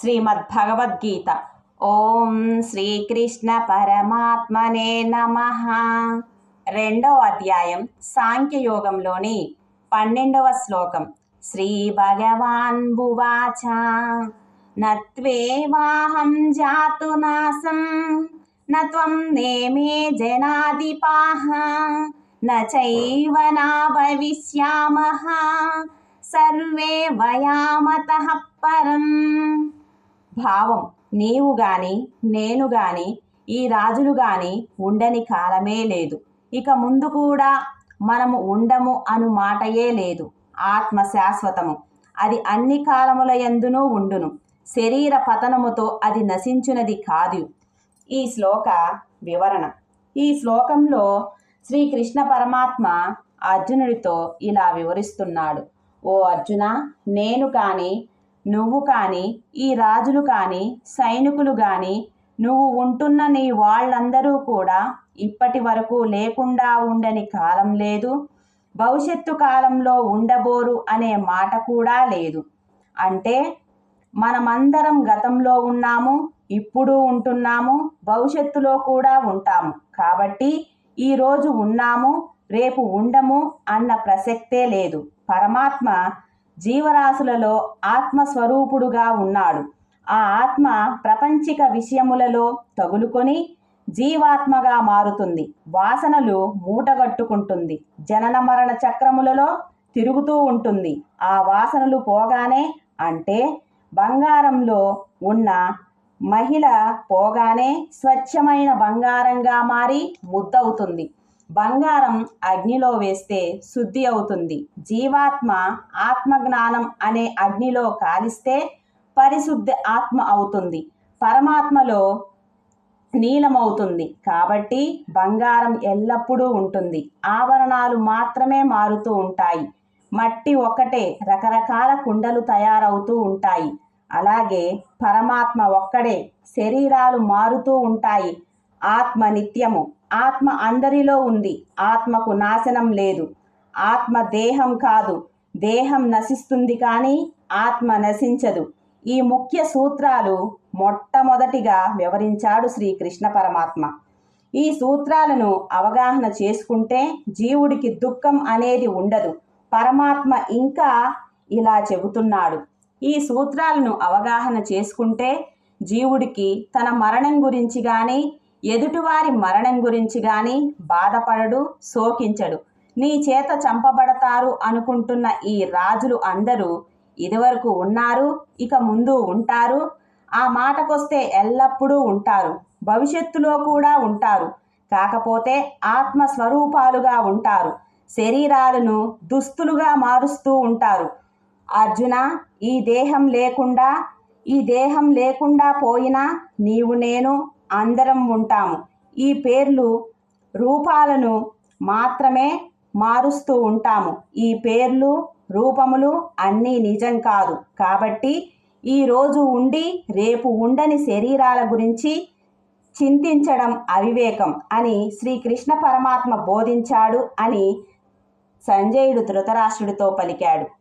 శ్రీమద్భగవద్గీత ఓం శ్రీకృష్ణ పరమాత్మనే నమ రెండవ అధ్యాయం సాంఖ్యయోగంలోని పన్నెండవ శ్లోకం శ్రీ భగవాన్ భువాచ నత్వేవాహం జాతు నాసం నత్వం నేమే జనాదిపాహ నైవ నా భవిష్యామః సర్వే వయామతః పరం భావం. నీవు గాని నేను గాని ఈ రాజులు గాని ఉండని కాలమే లేదు. ఇక ముందు కూడా మనము ఉండము అను మాటయే లేదు. ఆత్మ శాశ్వతము. అది అన్ని కాలముల ఎందునూ ఉండును. శరీర పతనముతో అది నశించునది కాదు. ఈ శ్లోక వివరణ. ఈ శ్లోకంలో శ్రీకృష్ణ పరమాత్మ అర్జునుడితో ఇలా వివరిస్తున్నాడు. ఓ అర్జున నేను కానీ నువ్వు కానీ ఈ రాజులు కానీ సైనికులు కానీ నువ్వు ఉంటున్న నీ వాళ్ళందరూ కూడా ఇప్పటి వరకు లేకుండా ఉండని కాలం లేదు. భవిష్యత్తు కాలంలో ఉండబోరు అనే మాట కూడా లేదు. అంటే మనమందరం గతంలో ఉన్నాము ఇప్పుడు ఉంటున్నాము భవిష్యత్తులో కూడా ఉంటాము. కాబట్టి ఈరోజు ఉన్నాము రేపు ఉండము అన్న ప్రసక్తే లేదు. పరమాత్మ జీవరాశులలో ఆత్మస్వరూపుడుగా ఉన్నాడు. ఆ ఆత్మ ప్రపంచిక విషయములలో తగులుకొని జీవాత్మగా మారుతుంది. వాసనలు మూటగట్టుకుంటుంది. జనన మరణ చక్రములలో తిరుగుతూ ఉంటుంది. ఆ వాసనలు పోగానే అంటే బంగారంలో ఉన్న మహిళ పోగానే స్వచ్ఛమైన బంగారంగా మారి ముద్దవుతుంది. బంగారం అగ్నిలో వేస్తే శుద్ధి అవుతుంది. జీవాత్మ ఆత్మజ్ఞానం అనే అగ్నిలో కాలిస్తే పరిశుద్ధ ఆత్మ అవుతుంది. పరమాత్మలో నీలమవుతుంది. కాబట్టి బంగారం ఎల్లప్పుడూ ఉంటుంది. ఆభరణాలు మాత్రమే మారుతూ ఉంటాయి. మట్టి ఒక్కటే రకరకాల కుండలు తయారవుతూ ఉంటాయి. అలాగే పరమాత్మ ఒక్కడే శరీరాలు మారుతూ ఉంటాయి. ఆత్మ నిత్యము. ఆత్మ అందరిలో ఉంది. ఆత్మకు నాశనం లేదు. ఆత్మ దేహం కాదు. దేహం నశిస్తుంది కానీ ఆత్మ నశించదు. ఈ ముఖ్య సూత్రాలు మొట్టమొదటిగా వివరించాడు శ్రీకృష్ణ పరమాత్మ. ఈ సూత్రాలను అవగాహన చేసుకుంటే జీవుడికి దుఃఖం అనేది ఉండదు. పరమాత్మ ఇంకా ఇలా చెబుతున్నాడు. ఈ సూత్రాలను అవగాహన చేసుకుంటే జీవుడికి తన మరణం గురించి కానీ ఎదుటివారి మరణం గురించి కానీ బాధపడడు శోకించడు. నీ చేత చంపబడతారు అనుకుంటున్న ఈ రాజులు అందరూ ఇదివరకు ఉన్నారు ఇక ముందు ఉంటారు. ఆ మాటకొస్తే ఎల్లప్పుడూ ఉంటారు. భవిష్యత్తులో కూడా ఉంటారు. కాకపోతే ఆత్మ స్వరూపాలుగా ఉంటారు. శరీరాలను దుస్తులుగా మారుస్తూ ఉంటారు. అర్జున ఈ దేహం లేకుండా ఈ దేహం లేకుండా పోయినా నీవు నేను అందరం ఉంటాము. ఈ పేర్లు రూపాలను మాత్రమే మారుస్తూ ఉంటాము. ఈ పేర్లు రూపములు అన్నీ నిజం కాదు. కాబట్టి ఈరోజు ఉండి రేపు ఉండని శరీరాల గురించి చింతించడం అవివేకం అని శ్రీకృష్ణ పరమాత్మ బోధించాడు అని సంజయుడు ధృతరాష్ట్రుడితో పలికాడు.